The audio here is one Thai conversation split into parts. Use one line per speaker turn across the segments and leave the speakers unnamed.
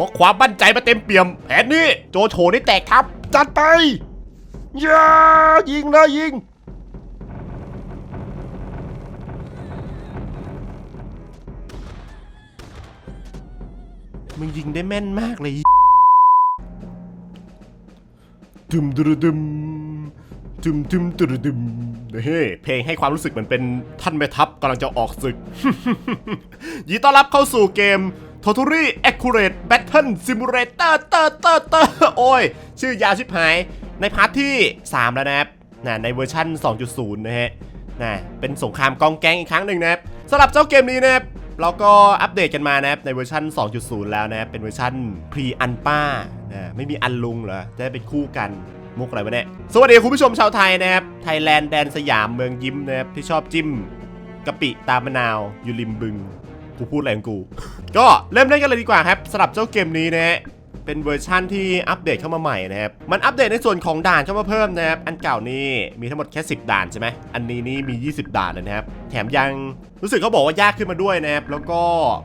เพราะความมั่นใจมาเต็มเปี่ยม แผนนี้โจโฉได้แตกทับ จัดไปย่ายิงนะยิง มึงยิงได้แม่นมากเลยดึมดึมดึมดึมดึมดึมดึมเฮ้เพลงให้ความรู้สึกเหมือนเป็นท่านแม่ทัพกำลังจะออกศึก ยินต้อนรับเข้าสู่เกม Totally Accurate Battle Simulator เตอร์เตอร์เตอร์โอ้ย ชื่อยาวชิบหาย ในพาร์ทที่ 3 แล้วนะครับนะในเวอร์ชั่น 2.0 นะฮะนะเป็นสงครามกองแกงอีกครั้งหนึ่งนะครับสำหรับเจ้าเกมนี้นะครับเราก็อัปเดตกันมานะครับในเวอร์ชัน2.0 แล้วนะครับเป็นเวอร์ชัน Pre อันป้านะไม่มีอันลุงเหรอจะได้เป็นคู่กันมุกอะไรวะเนี่ยสวัสดีคุณผู้ชมชาวไทยนะครับไทยแลนด์แดนสยามเมืองยิ้มนะครับที่ชอบจิ้มกะปิตามะนาวอยู่ริมบึง กูพูดอะไรของกู ก็เริ่มเล่นกันเลยดีกว่าครับสำหรับเจ้าเกมนี้นะฮะเป็นเวอร์ชั่นที่อัปเดตเข้ามาใหม่นะครับ มันอัปเดตในส่วนของด่านเข้ามาเพิ่มนะครับ อันเก่านี่มีทั้งหมดแค่ 10 ด่านใช่ไหม อันนี้นี่มี 20 ด่านเลยนะครับ แถมยังรู้สึกเขาบอกว่ายากขึ้นมาด้วยนะครับ แล้วก็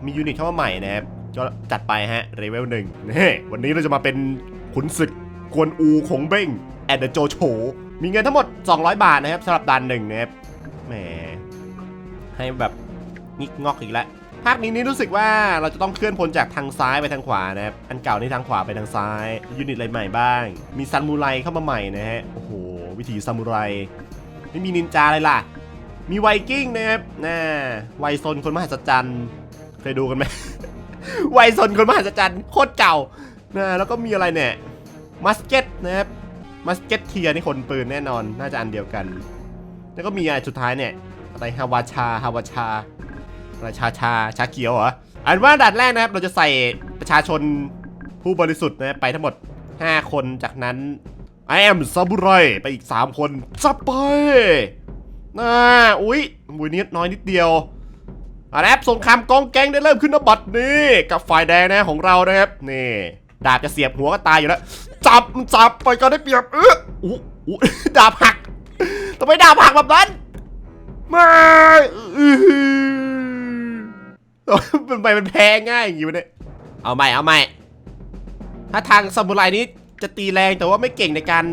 มียูนิตเข้ามาใหม่นะครับ ก็จัดไปฮะเลเวลหนึ่งนี่วันนี้เราจะมาเป็นขุนศึกกวนอูของเบ้งแอดเดโจโฉมีเงินทั้งหมด 200 บาทนะครับสำหรับด่านหนึ่งนะครับ แหม ให้แบบงิกงอกอีกแล้ว ภาคนี้นี่รู้สึกว่าเราจะต้องเคลื่อนพลจากทางซ้ายไปทางขวานะครับ อันเก่านี่ทางขวาไปทางซ้าย ยูนิตอะไรใหม่บ้าง มีซันมูไรเข้ามาใหม่นะฮะ โอ้โห วิถีซามูไร ไม่มีนินจาเลยล่ะ มีไวกิ้งนะครับน่าไวซนคนมหัศจรรย์ เคยดูกันไหม ไวซนคนมหัศจรรย์โคตรเก่านะแล้วก็มีอะไรเนี่ย มัสเก็ตนะครับ มัสเก็ตเทียนี่คนปืนแน่นอน น่าจะอันเดียวกัน แล้วก็มีอะไรสุดท้ายเนี่ย อะไรฮาวาชา ฮาวาชา อะไรชาชาชาเขียวเหรออันว่าด่านแรกนะครับเราจะใส่ประชาชนผู้บริสุทธิ์นะไปทั้งหมด 5 คนจากนั้นไอแอมซาบุไรไปอีก 3 คนจับไปน่าอุ๊ยบุยนิดน้อยนิดเดียวอาแรบสงครามกองแกงได้เริ่มขึ้นนบัดนี้กับฝ่ายแดงนะของเรานะครับนี่ดาบจะเสียบหัวก็ตายอยู่แล้ว จับจับไปก็ได้เปรียบเอออู้อู้ดาบหักทำไมดาบหักแบบนั้นไม่ มันไปมันแพ้ง่ายอย่างงี้วะเนี่ยเอาใหม่เอาใหม่ถ้าทางซามูไรนี้จะตีแรงแต่ว่าไม่เก่งในการ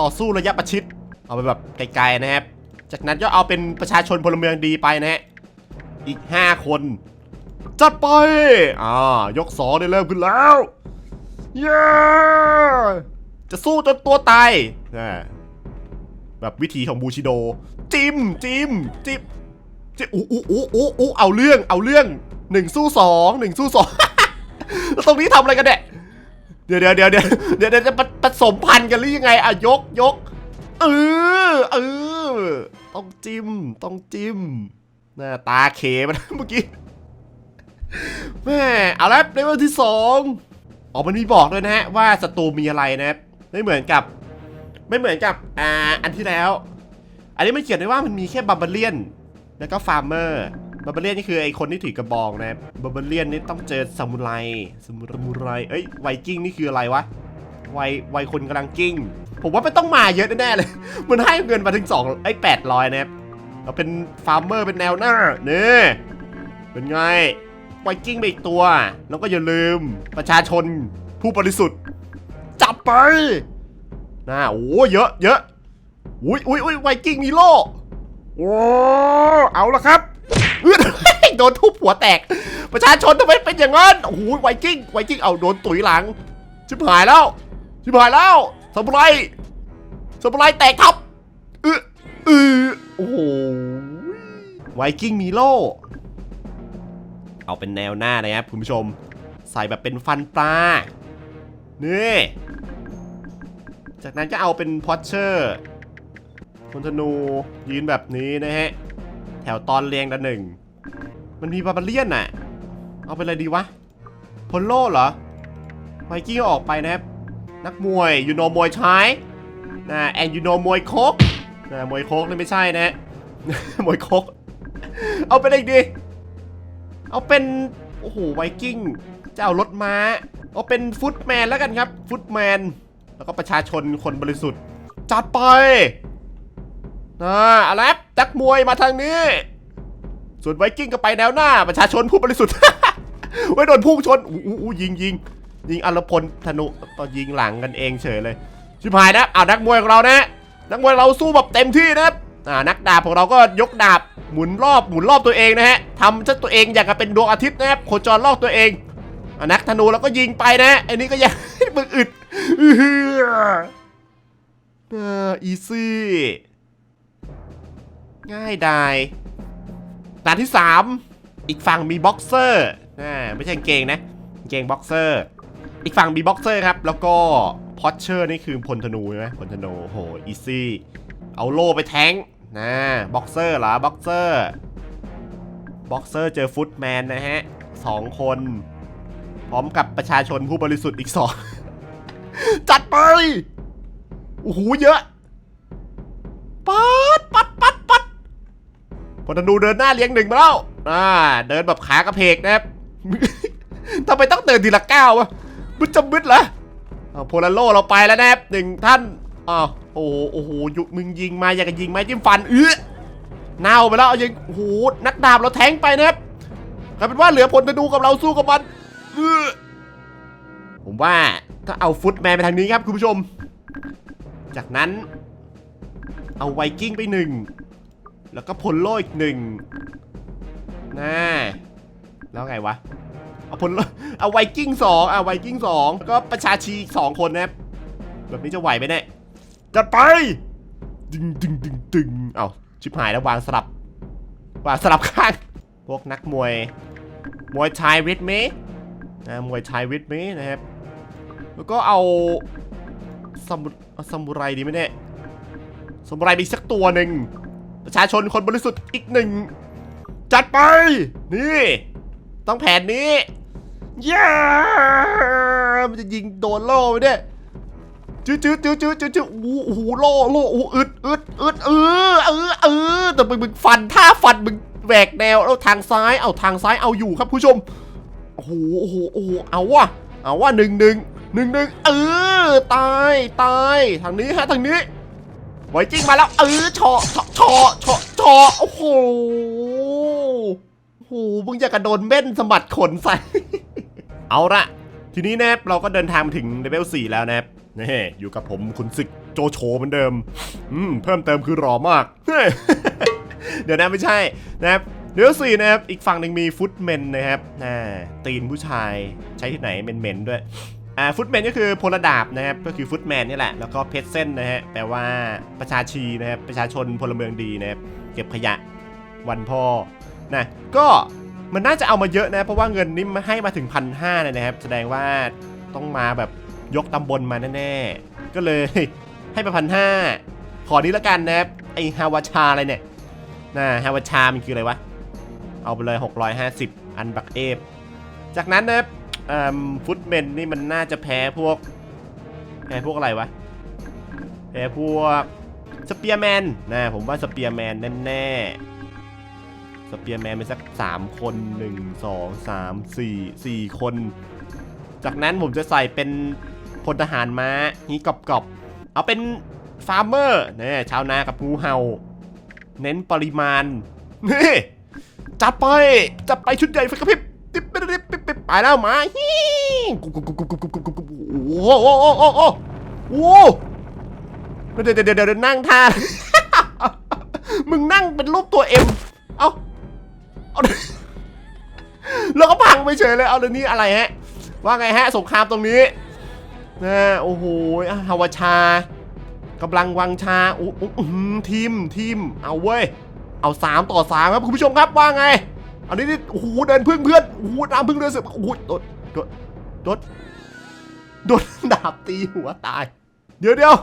ต่อสู้ระยะประชิด เอาไปแบบไกลๆนะครับ จากนั้นก็เอาเป็นประชาชนพลเมืองดีไปนะฮะ อีก 5 คน จัดไป อ่ายกสองได้เริ่มขึ้นแล้ว เย้ จะสู้จนตัวตายแบบวิธีของบูชิโด จิมจิมจิม จิมอู้อู้อู้อู้อู้เอาเรื่องเอาเรื่องหนึ่งสู้สองหนึ่งสู้สองแล้วตรงนี้ทำอะไรกันเนี่ยเดี๋ยวเดี๋ยวเดี๋ยวเดี๋ยวเดี๋ยวจะผสมพันธุ์กันหรือยังไงอะยกยกเออเออต้องจิ้มต้องจิ้มหน้าตาเขมันเมื่อกี้แม่เอาละเลเวลที่สองอ๋อมันมีบอกด้วยนะฮะว่าศัตรูมีอะไรนะครับไม่เหมือนกับ ไม่เหมือนกับอ่าอันที่แล้ว อันนี้มันเขียนไว้ว่ามันมีแค่บัมเบเลียน แล้วก็ฟาร์มเมอร์บัมเบเลียนนี่คือไอคนที่ถือกระบองนะครับบัมเบเลียนนี่ต้องเจอซามูไรซามูไรเอ้ยไวกิ้งนี่คืออะไรวะไวไวคนกำลังกิ้ง ผมว่าไม่ต้องมาเยอะแน่เลย มันให้เงินมาถึง2ไอ้แปดร้อยนะครับเราเป็นฟาร์มเมอร์เป็นแนวหน้าเนี่เป็นไงไวกิ้งไปอีกตัว แล้วก็อย่าลืมประชาชนผู้บริสุทธิ์ จับไปน่าโอ้เยอะเยอะอุ้ยอุ้ยอุ้ยไวกิ้งมีโล่ โอ้เอาละครับเออโดนทุบหัวแตก ประชาชนทำไมเป็นอย่างนั้นโอ้โหไวกิ้งไวกิ้งเอาโดนตุ๋ยหลัง ชิบหายแล้วชิบหายแล้วสมุไรสมุไรแตกทับเออเออโอ้โหไวกิ้งมีโล่เอาเป็นแนวหน้านะครับคุณผู้ชม ใส่แบบเป็นฟันปลานี่จากนั้นก็เอาเป็นพอชเชอร์ คนธนูยืนแบบนี้นะฮะ แถวตอนเรียงละหนึ่ง มันมีบาบาเลียนน่ะ เอาเป็นอะไรดีวะพลโล่เหรอ ไวกิ้งออกไปนะครับ นักมวยยูโนมวยชายนะแอนยูโนมวยโคกนะมวยโคกนี่ไม่ใช่นะฮะมวยโคก เอาเป็นอะไรดี เอาเป็น โอ้โห ไวกิ้งจะเอารถม้า เอาเป็นฟุตแมนแล้วกันครับ ฟุตแมน แล้วก็ประชาชนคนบริสุทธิ์ จัดไป นะอะไรนักมวยมาทางนี้ ส่วนไวกิ้งก็ไปแนวหน้า ประชาชนผู้บริสุทธิ์เว้โดนพุ่งชนอู้อู้อู้ยิงยิงยิงอรพลธนุตอนยิงหลังกันเองเฉยเลย ชิบหายนะเอานักมวยของเรานะ นักมวยเราสู้แบบเต็มที่นะครับอ่านักดาบของเราก็ยกดาบหมุนรอบหมุนรอบตัวเองนะฮะทำซะตัวเองอยากจะเป็นดวงอาทิตย์นะครับโคจรรอบตัวเองอนักธนูเราก็ยิงไปนะไอ้นี่ก็ยังมึงอึดอือหือเอออีซี่ ง่ายดายด่านที่ 3 อีกฝั่งมีบ็อกเซอร์อ่าไม่ใช่เกงนะ เกงบ็อกเซอร์ อีกฝั่งมีบ็อกเซอร์ครับ แล้วก็พอชเชอร์นี่คือพลธนูใช่ไหมพลธนูโหอีซี่เอาโล่ไปแทงนะบ็อกเซอร์เหรอบ็อกเซอร์บ็อกเซอร์เจอฟุตแมนนะฮะสองคน พร้อมกับประชาชนผู้บริสุทธิ์อีกสองจัดไปโอ้โหเยอะปัดปัดปัดปัด พลธนูเดินหน้าเลี้ยงหนึ่งมาแล้วอ่าเดินแบบขากระเพกนะครับทำไมต้องเดินทีละก้าววะมึดจะมึดเหรอโพลาโลเราไปแล้วนะครับหนึ่งท่านอ้าวโอ้โหโอ้โหยุมึงยิงมาอยากจะยิงไหมจิ้มฟันเอื้อเน่าไปแล้วเอายิงโอ้โหนักดาบเราแทงไปนะครับกลายเป็นว่าเหลือพลธนูกับเราสู้กับมันเอื้อผมว่าถ้าเอาฟุตแมนไปทางนี้ครับคุณผู้ชม จากนั้น เอาไวกิ้งไปหนึ่ง แล้วก็พลโลอีกหนึ่งน่าแล้วไงวะ เอาพลโลเอาไวกิ้งสองเอาไวกิ้งสองก็ประชาชีสองคนนะครับแบบนี้จะไหวไหมเนี่ยจัดไป ดึงดึงดึงดึงเอาชิบหายแล้ววางสลับ วางสลับข้าง พวกนักมวย มวยไทยริทเมนะมวยไทยริทเมนะครับ แล้วก็เอาซามูเอาซามูไรดีไหมเนี่ยสมุไรมีสักตัวหนึ่ง ประชาชนคนบริสุทธิ์อีกหนึ่ง จัดไป นี่ ต้องแผนนี้เย้มันจะยิงโดนโล่ไปเนี่ยจืดจืดจืดจืดจืดจืดโอ้โหโอ้โหโล่โล่โอ้อึดอึดอึดเออเออเออแต่มึงมึงฟันท่าฟันมึงแหวกแนวแล้วทางซ้ายเอาทางซ้ายเอาอยู่ครับผู้ชมโอ้โหโอ้โหโอ้โหเอาว่ะเอาว่ะหนึ่งหนึ่งหนึ่งหนึ่งเออตายตายทางนี้ฮะทางนี้ ไวกิ้งมาแล้ว เออชอชอชอชอชอโอ้โหโหมึงอยากกระโดนเม่นสะบัดขนใส่ เอาละทีนี้นะครับเราก็เดินทางมาถึงเลเวล4แล้วนะครับนี่อยู่กับผมคุณศึกโจโฉเหมือนเดิม อืม เพิ่มเติมคือรอมาก เดี๋ยวนะไม่ใช่นะครับเลเวล4นะครับ อีกฝั่งหนึ่งมีฟุตเมนนะครับอ่ตีนผู้ชายใช้ที่ไหนเมนๆด้วย อ่าฟุตแมนก็คือพลดาบนะครับก็คือฟุตแมนนี่แหละแล้วก็เพชรเส้นนะฮะแปลว่าประชาชีนะครับประชาชนพลเมืองดีนะครับเก็บขยะวันพ่อนะก็มันน่าจะเอามาเยอะนะเพราะว่าเงินนี่มาให้มาถึงพันห้าเลยนะครับ แสดงว่าต้องมาแบบยกตำบลมาแน่ๆก็เลยให้มาพันห้าขอนี้ละกันนะครับไอฮาวาชาอะไรเนี่ยนะฮาวาชามันคืออะไรวะเอาไปเลย 650 อันบักเอฟจากนั้นนะครับ อ่าฟุตเมนนี่มันน่าจะแพ้พวก แพ้พวกอะไรวะ แพ้พวกสเปียร์แมนนะผมว่าสเปียร์แมนแน่ๆสเปียร์แมนเป็นสัก3คน1 2 3 4 4คน จากนั้นผมจะใส่เป็นพลทหารม้านี้กรอบๆ เอาเป็นฟาร์มเมอร์นี่ชาวนากับงูเห่า เน้นปริมาณ นี่ จัดไป จัดไปชุดใหญ่ไฟกระพริบ ไปแล้วมาฮิกุกุกุกุกุกุกุกุกโอ้โหโอ้โหโอ้โหโอ้โหเดี๋ยวเดี๋ยวเดี๋ยวเดี๋ยวนั่งท่ามึงนั่งเป็นรูปตัวเอ็มเอาเอาแล้วก็พังไปเฉยเลย เอาเดี๋ยวนี้อะไรฮะ ว่าไงฮะ สงครามตรงนี้นะโอ้โหฮาวาชากำลังวังชาโอ้โหทีมทีม เอาเว้ย เอาสามต่อสามครับ คุณผู้ชมครับว่าไง อันนี้นี่โอ้โหเดินพึ่งเพื่อนโอ้โหน้ำพึ่งเรือเสือโอ้โหโดดโดดโดดโดดดาบตีหัวตาย เดี๋ยวเดี๋ยว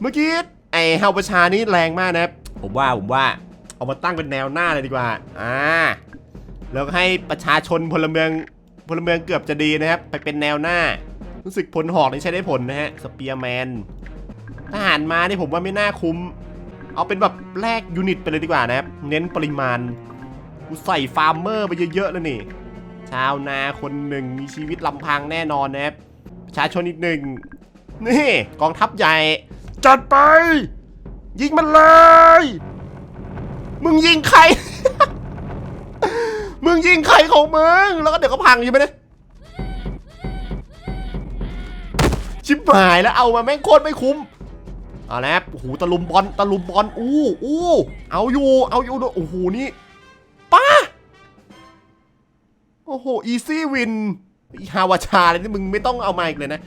เมื่อกี้ไอ้เฮาประชานี่แรงมากนะครับผมว่าผมว่าเอามาตั้งเป็นแนวหน้าเลยดีกว่าอ่าแล้วให้ประชาชนพลเมืองพลเมืองเกือบจะดีนะครับ ไปเป็นแนวหน้า รู้สึกผลหอกนี่ใช้ได้ผลนะฮะสเปียร์แมนทหารมานี่ผมว่าไม่น่าคุ้ม เอาเป็นแบบแลกยูนิตไปเลยดีกว่านะครับ เน้นปริมาณ กูใส่ฟาร์มเมอร์ไปเยอะๆแล้วนี่ ชาวนาคนหนึ่งมีชีวิตลำพังแน่นอนนะครับประชาชนอีกหนึ่งนี่กองทัพใหญ่ จัดไป ยิงมันเลย มึงยิงใคร มึงยิงใครของมึง แล้วก็เดี๋ยวก็พังอยู่ไหมเนี่ยชิบหายแล้วเอามาแม่งโคตรไม่คุ้มเอาแล้วโอ้โหตะลุมบอลตะลุมบอลอู้อู้เอาอยู่เอาอยู่ด้วยโอ้โหนี่ โอ้โห อีซี่วินอีฮาวาชาอะไรนี่มึงไม่ต้องเอามาอีกเลยนะ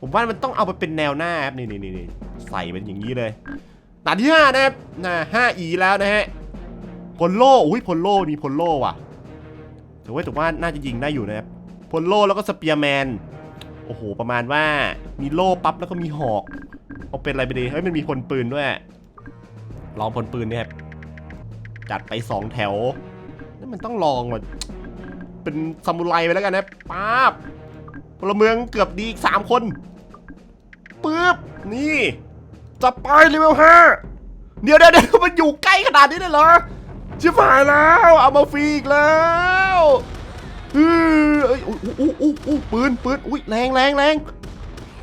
ผมว่ามันต้องเอาไปเป็นแนวหน้าครับนี่นี่นี่ใส่เป็นอย่างนี้เลยตาที่ห้านะครับนะห้าอีแล้วนะฮะพลโลอุ้ยพลโลมีพลโลว่ะแต่ว่าแต่ว่าน่าจะยิงได้อยู่นะครับพลโลแล้วก็สเปียร์แมนโอ้โห ประมาณว่ามีโล่ปั๊บแล้วก็มีหอก เอาเป็นอะไรไปดีเฮ้ยมันมีพลปืนด้วย ลองพลปืนเนี่ยครับจัดไปสองแถวนั่นมันต้องลองว่ะ เป็นซามูไรไปแล้วกันนะป๊าบพลเมืองเกือบดีอีกสามคนปึ๊บนี่จะไปเลเวลห้าเดี๋ยวเดี๋ยวเดี๋ยวมันอยู่ใกล้ขนาดนี้เลยเหรอชิบหายแล้วเอามาฟรีอีกแล้วเฮ้ยเอ้ยอู้อู้อู้อู้ปืนปืนอุ้ยแรงแรงแรง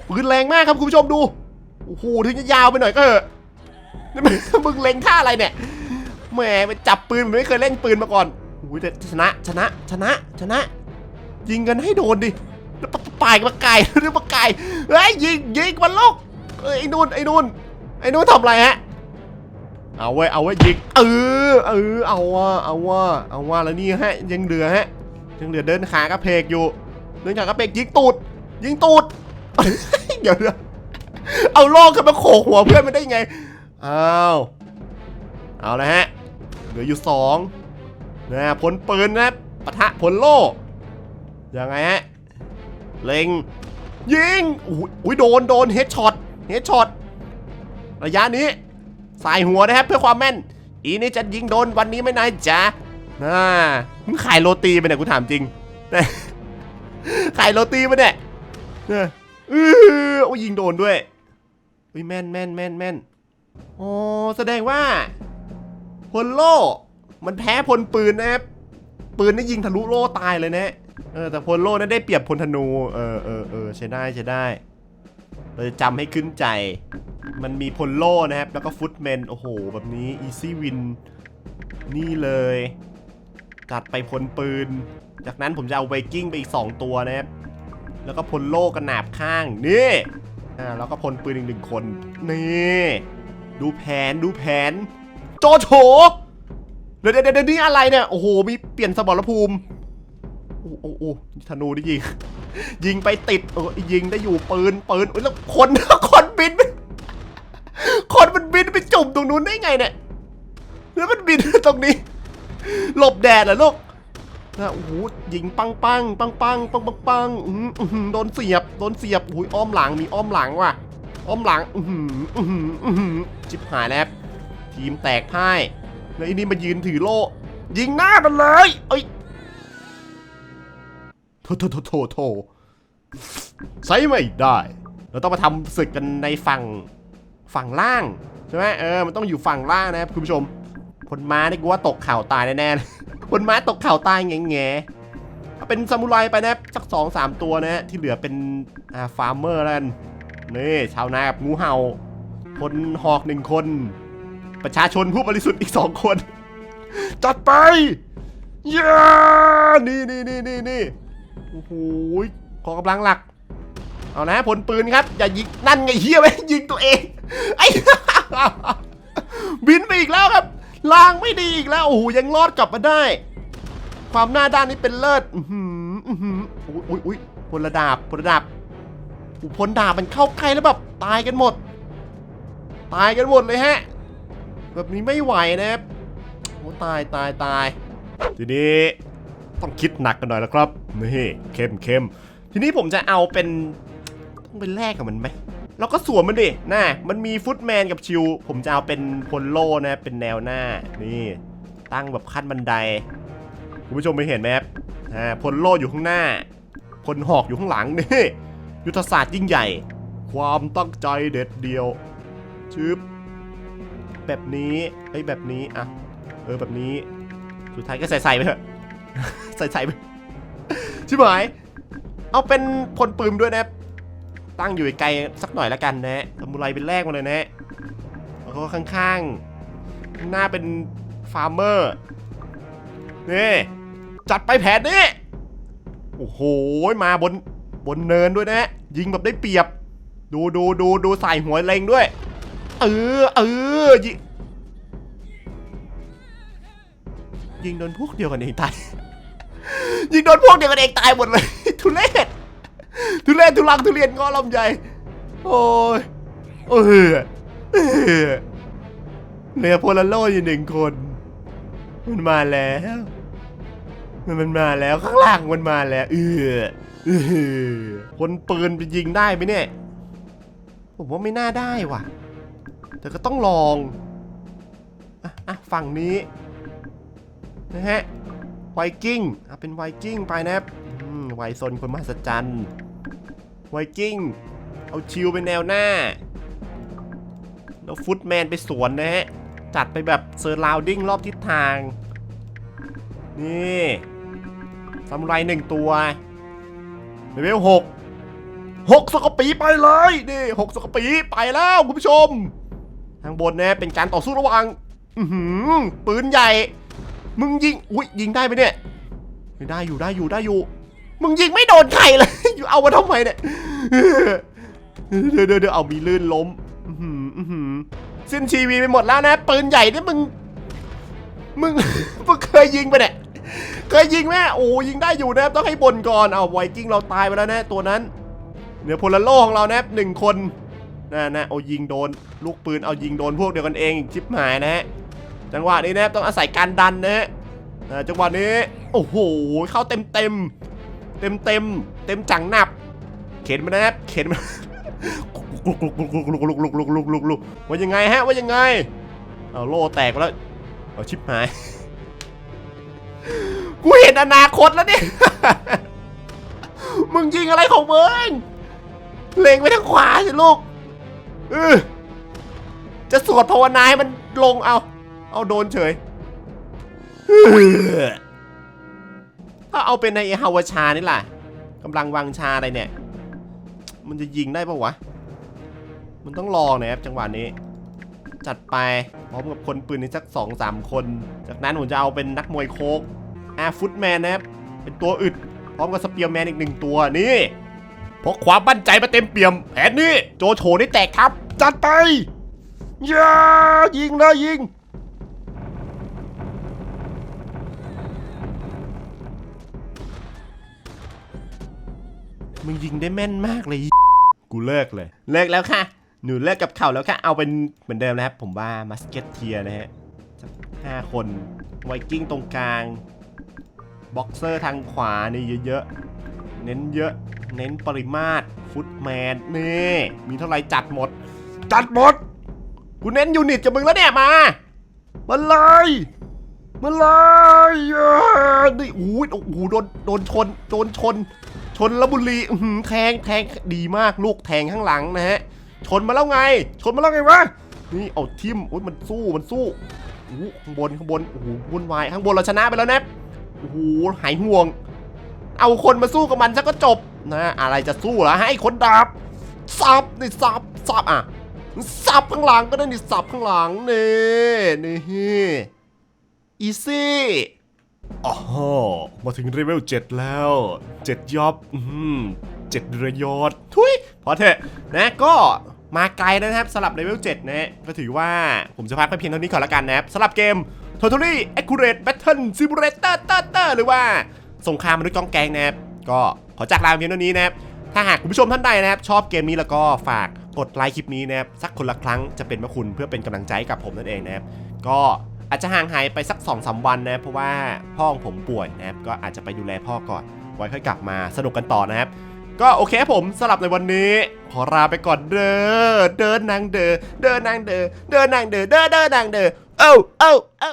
ปืนแรงมากครับคุณผู้ชมดูโอ้โหถึงจะยาวไปหน่อยก็เถอะนี่มึงมึงเล็งท่าอะไรเนี่ยแหมไปจับปืนมันไม่เคยเล่นปืนมาก่อน อ้ยแต่ชนะชนะชนะชนะ ยิงกันให้โดนดิแล้วปะปลายมาไกลหรือมาไกลเฮ้ยยิงยิงมันลูกไอ้นู่นไอ้นู่นไอ้นู่นทำอะไรฮะเอาไว้เอาไว้ยิงเออเออเอาว่าเอาว่าเอาว่าแล้วนี่ฮะยังเหลือฮะยังเหลือเดินขากระเพกอยู่เดินขากระเพกยิงตูด ยิงตูดเดี๋ยวเดี๋ยวเอาโลกขึ้นมาโขกหัวเพื่อนมันได้ไงอ้าวเอาละฮะเหลืออยู่สอง นะผลปืนนะปะทะผลโล่ยังไงฮะเล็ง ยิงอุ้ยโดนโดนเฮดช็อตเฮดช็อตระยะนี้สายหัวนะครับเพื่อความแม่น อีนี่จะยิงโดนวันนี้ไม่นายจ๊ะน่ามึงขายโรตีไปเนี่ยกูถามจริงขายโรตีไปเนี่ยเออโอ้ยิงโดนด้วยอุ้ยแม่นแม่นแม่นแม่นอ๋อแสดงว่าพลโล่ มันแพ้พลปืนนะครับ ปืนนี่ยิงทะลุโล่ตายเลยนะเออแต่พลโล่นั้นได้เปรียบพลธนู เออเออเออใช้ได้ใช้ได้เราจะจำให้ขึ้นใจ มันมีพลโล่นะครับ แล้วก็ฟุตแมน โอ้โห แบบนี้อีซี่วิน นี่เลย จัดไปพลปืน จากนั้นผมจะเอาไวกิ้งไปอีก 2 ตัวนะครับ แล้วก็พลโล่กระหนาบข้าง นี่อ่าแล้วก็พลปืนอีกหนึ่งคน นี่ ดูแผนดูแผน โจโฉ ดี๋ยวเดี๋ยวเดี๋ยวนี่อะไรเนี่ย โอ้โห มีเปลี่ยนสมรภูมิ โอ้โหโอ้โหธนูนี่ยิง ยิงไปติดเออยิงได้อยู่ปืนปืนเอ้ยแล้วคนคนบินไปคนมันบินไปจุ่มตรงนู้นได้ไงเนี่ย แล้วมันบินตรงนี้ หลบแดดเหรอลูกนะโอ้โหยิงปังปังปังปังปังปังปังโดนเสียบโดนเสียบอุ้ยอ้อมหลังมีอ้อมหลังว่ะ อ้อมหลัง อือหืออือหืออือหือจิบหายแล้วครับทีมแตกพ่าย แล้วไอ้นี่มายืนถือโล่ยิงหน้ามันเลยเอ้ยโถโถโถโถโถใช้ไม่ได้ เราต้องมาทำศึกกันในฝั่งฝั่งล่างใช่ไหมเออมันต้องอยู่ฝั่งล่างนะครับคุณผู้ชมคนม้านี่กูว่าตกข่าวตายแน่ๆเลยคนม้าตกข่าวตายแง่แง่ๆเป็นซามูไรไปนะสักสองสามตัวนะฮะที่เหลือเป็นอ่าฟาร์มเมอร์แล้วกันนี่ชาวนากับงูเห่าคนหอกหนึ่งคน ประชาชนผู้บริสุทธิ์อีกสองคน จัดไปเย้นี่นี่นี่นี่นี่โอ้โหขอกำลังหลัก เอานะผลปืนครับ อย่ายิงนั่นไงเฮียไปยิงตัวเองไอ้บินไปอีกแล้วครับลางไม่ดีอีกแล้วโอ้โหยังรอดกลับมาได้ ความหน้าด้านนี้เป็นเลิศอือหืออือหืออุ้ยอุ้ยพลดาบพลดาบโอ้โหพลดาบมันเข้าใกล้แล้วแบบตายกันหมด ตายกันหมดเลยฮะ แบบนี้ไม่ไหวนะครับโอ้ตายตายตายทีนี้ต้องคิดหนักกันหน่อยแล้วครับนี่เข้มเข้มทีนี้ผมจะเอาเป็นต้องไปแลกกับมันไหมเราก็สวมมันดิน่ามันมีฟุตแมนกับชิว ผมจะเอาเป็นพลโลนะเป็นแนวหน้านี่ ตั้งแบบขั้นบันไดคุณผู้ชมไม่เห็นไหมครับอ่าพลโลอยู่ข้างหน้าพลหอกอยู่ข้างหลังนี่ยุทธศาสตร์ยิ่งใหญ่ ความตั้งใจเด็ดเดียวชึบ แบบนี้เอ้ยแบบนี้อะเออแบบนี้ สุดท้ายก็ใส่ใส่ไปเถอะ ใส่ใส่ไปชิบหาย เอาเป็นพลปืนด้วยนะ ตั้งอยู่ไกลสักหน่อยละกันนะสมุไรเป็นแรกมาเลยนะแล้วก็ข้างๆ หน้าเป็นฟาร์มเมอร์ นี่ จัดไปแผนนี้ โอ้โห มาบนบนเนินด้วยนะฮะยิงแบบได้เปรียบ ดูดูดูดูใส่หัวเล็งด้วย เออเออยิงยิงโดนพวกเดียวกันเองตาย ยิงโดนพวกเดียวกันเองตายหมดเลย ทุเรศทุเรศทุลังทุเรียนงอลำใหญ่ โอ้ยเออเออเหลือโพลาโลอยู่หนึ่งคน มันมาแล้วมันมันมาแล้วข้างล่างมันมาแล้วเออเออคนปืนไปยิงได้ไหมเนี่ย ผมว่าไม่น่าได้ว่ะ แต่ก็ต้องลองอะอะฝั่งนี้นะฮะไวกิ้งอะเป็นไวกิ้งไปนะครับไวซนคนมหัศจรรย์ไวกิ้งเอาชิวเป็นแนวหน้า แล้วฟุตแมนไปสวนนะฮะ จัดไปแบบเซอร์ราวดิ้งรอบทิศทาง นี่ซามูไรหนึ่งตัวเลเวลหกหกสกปีไปเลย นี่หกสกปีไปแล้วคุณผู้ชม ทางบนนะเป็นการต่อสู้ระหว่างอืปืนใหญ่ มึงยิง อุ้ยยิงได้ไหมเนี่ยไม่ได้อยู่ได้อยู่ได้อยู่ มึงยิงไม่โดนใครเลย อยู่เอามาทำไมเนี่ยเดี๋ยวเดี๋ยวเดี๋ยวเอามีลื่นล้มอื้อหืออื้อหือสิ้นชีวีไปหมดแล้วนะ ปืนใหญ่เนี่ยมึง มึงมึงเคยยิงไปเนี่ย เคยยิงไหมโอ้ยิงได้อยู่นะต้องให้บนก่อน เอาไวกิ้งเราตายไปแล้วนะ ตัวนั้นเหนือพลโลของเรานะหนึ่งคน นะนะโอ้ยิงโดน ลูกปืนเอายิงโดนพวกเดียวกันเองชิบหายนะฮะจังหวะนี้นะต้องอาศัยการดันนะฮะจังหวะนี้โอ้โหเข้าเต็มเต็มเต็มเต็มเต็มจังหนับ เข็นมันนะครับเข็นมันลุกลุกลุกลุกลุกลุกลุกลุกลุกลุกลุกว่ายังไงฮะว่ายังไงเอาโล่แตกไปแล้วเอาชิบหายกูเห็นอนาคตแล้วเนี่ยมึงยิงอะไรของมึงเล็งไปทางขวาสิลูก ออจะสวดภาวนาให้มันลงเอา เอาโดนเฉยเออถ้าเอาเป็นในฮาวาชานี่ล่ะกำลังวังชาอะไรเนี่ย มันจะยิงได้ปะวะ มันต้องลองนะครับจังหวะนี้ จัดไปพร้อมกับคนปืนนี่สักสองสามคน จากนั้นผมจะเอาเป็นนักมวยโคกอาฟุตแมนนะครับ เป็นตัวอึด พร้อมกับสเปียร์แมนอีกหนึ่งตัวนี่ พกความมั่นใจมาเต็มเปี่ยมแผนนี้โจโฉนี่แตกครับ จัดไปย่ายิงนะยิง มึงยิงได้แม่นมากเลย กูเลิกเลย เลิกแล้วค่ะ หนูเลิกกับเขาแล้วค่ะ เอาเป็นเหมือนเดิมนะครับ ผมว่ามัสเก็ตเทียนะฮะห้าคนไวกิ้งตรงกลางบ็อกเซอร์ทางขวานี่เยอะๆ เน้นเยอะ เน้นปริมาตร ฟุตแมนนี่มีเท่าไหร่จัดหมด จัดหมด กูเน้นยูนิตกับมึงแล้วเนี่ยมา มาเลยมาเลยเอ้ยนี่โอ้ยโอ้โหโดนโดนชน โดนชน ชนละบุรีอืแทงแทงดีมากลูกแทงข้างหลังนะฮะ ชนมาแล้วไง ชนมาแล้วไงวะ นี่เอาทิมโอ้ยมันสู้มันสู้โอ้ข้างบนข้างบนโอ้โหวุ่นวายข้างบนเราชนะไปแล้วนะโอ้โหหายห่วง เอาคนมาสู้กับมันซะก็จบนะอะไรจะสู้ล่ะให้คนดาบสับนี่สับสับอะสับข้างหลังก็ได้นี่สับข้างหลังนี่นี่อีซี่อ๋อมาถึงเลเวล7แล้ว7ยอบอืมเจ็ดเรือยอดทุยพอเถอะนะก็มาไกลนะครับสำหรับเลเวล7นะฮะก็ถือว่าผมจะพักไปเพียงเท่านี้ก่อนละกันนะครับสำหรับเกม Totally Accurate Battle Simulator เตอร์เตอร์หรือว่า สงครามมนุษย์กองแกงนะครับก็ขอจากลาเพียงเท่านี้นะครับถ้าหากคุณผู้ชมท่านใดนะครับ ชอบเกมนี้แล้วก็ฝากกดไลค์คลิปนี้นะครับสักคนละครั้งจะเป็นพระคุณเพื่อเป็นกำลังใจกับผมนั่นเองนะครับก็อาจจะห่างหายไปสัก2อสวันนะครับเพราะว่าพ่อของผมป่วยนะครับก็อาจจะไปดูแลพ่อก่อนไว้ค่อยกลับมาสนุกกันต่อนะครับ ก็โอเคผมสำหรับในวันนี้ ขอลาไปก่อนเด้อเดินนางเด้อเดินนางเด้อเดินนางเด้อเดินเดินนางเด้อเอ้าเอ้าเอ้า